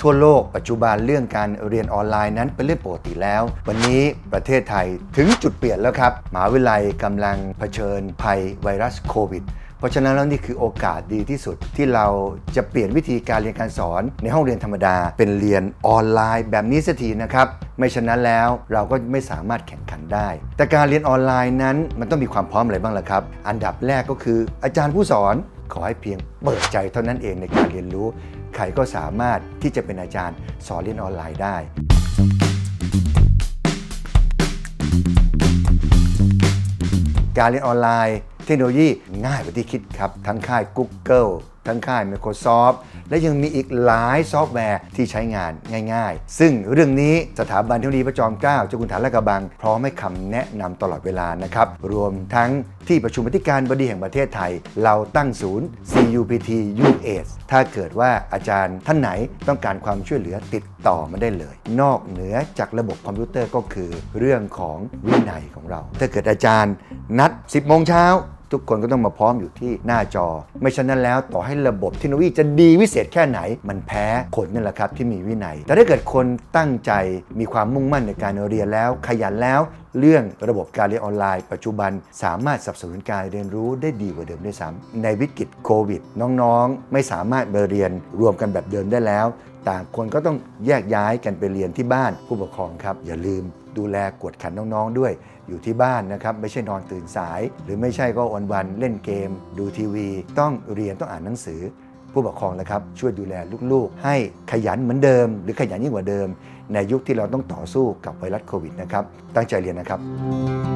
ทั่วโลกปัจจุบันเรื่องการเรียนออนไลน์นั้นเป็นเรื่องปกติแล้ว วันนี้ประเทศไทยถึงจุดเปลี่ยนแล้วครับมหาวิทยาลัยกำลังเผชิญภัยไวรัสโควิดเพราะฉะนั้นแล้วนี่คือโอกาสดีที่สุดที่เราจะเปลี่ยนวิธีการเรียนการสอนในห้องเรียนธรรมดา เป็นเรียนออนไลน์แบบนี้สักทีนะครับไม่ฉะนั้นแล้วเราก็ไม่สามารถแข่งขันได้ แต่การเรียนออนไลน์นั้นมันต้องมีความพร้อมอะไรบ้างล่ะครับ อันดับแรกก็คืออาจารย์ผู้สอน ขอให้เพียงเปิดใจเท่านั้นเองในการเรียนรู้ ใครก็สามารถที่จะเป็นอาจารย์สอนเรียนออนไลน์ได้การเรียนออนไลน์ เทคโนโลยีง่ายกว่าที่คิดครับ ทั้งค่าย Google ทั้งค่าย Microsoft และยังมีอีกหลายซอฟต์แวร์ที่ใช้งานง่าย ๆ ซึ่งเรื่องนี้สถาบันเทคโนโลยีพระจอมเกล้าเจ้าคุณฐานละกระบัง พร้อมให้คำแนะนำตลอดเวลานะครับ รวมทั้งที่ประชุมอธิการบดีแห่งประเทศไทย เราตั้งศูนย์ CUPT US ถ้าเกิดว่าอาจารย์ท่านไหนต้องการความช่วยเหลือติดต่อมาได้เลย นอกเหนือจากระบบคอมพิวเตอร์ก็คือ เรื่องของวินัยของเรา ถ้าเกิดอาจารย์นัด 10โมงเช้า ทุกคนก็ต้องมาพร้อมอยู่ที่หน้าจอ ไม่ฉะนั้นแล้วต่อให้ระบบเทคโนโลยีจะดีวิเศษแค่ไหน มันแพ้คนนั่นแหละครับที่มีวินัย แต่ถ้าเกิดคนตั้งใจมีความมุ่งมั่นในการเรียนแล้ว ขยันแล้ว เรื่องระบบการเรียนออนไลน์ ปัจจุบันสามารถสับสนุนการเรียนรู้ได้ดีกว่าเดิมด้วยซ้ำในวิกฤตโควิด น้องๆ ไม่สามารถมาเรียนรวมกันแบบเดิมได้แล้ว ต่างคนก็ต้องแยกย้ายกันไปเรียนที่บ้านผู้ปกครองครับ อย่าลืมดูแลกวดขันน้องๆด้วย อยู่ที่บ้านนะครับไม่ใช่นอนตื่นสาย หรือไม่ใช่ก็วันๆเล่นเกม ดูทีวี ต้องเรียนต้องอ่านหนังสือ ผู้ปกครองนะครับช่วยดูแลลูกๆ ให้ขยันเหมือนเดิม หรือขยันยิ่งกว่าเดิม ในยุคที่เราต้องต่อสู้กับไวรัสโควิดนะครับตั้งใจเรียนนะครับ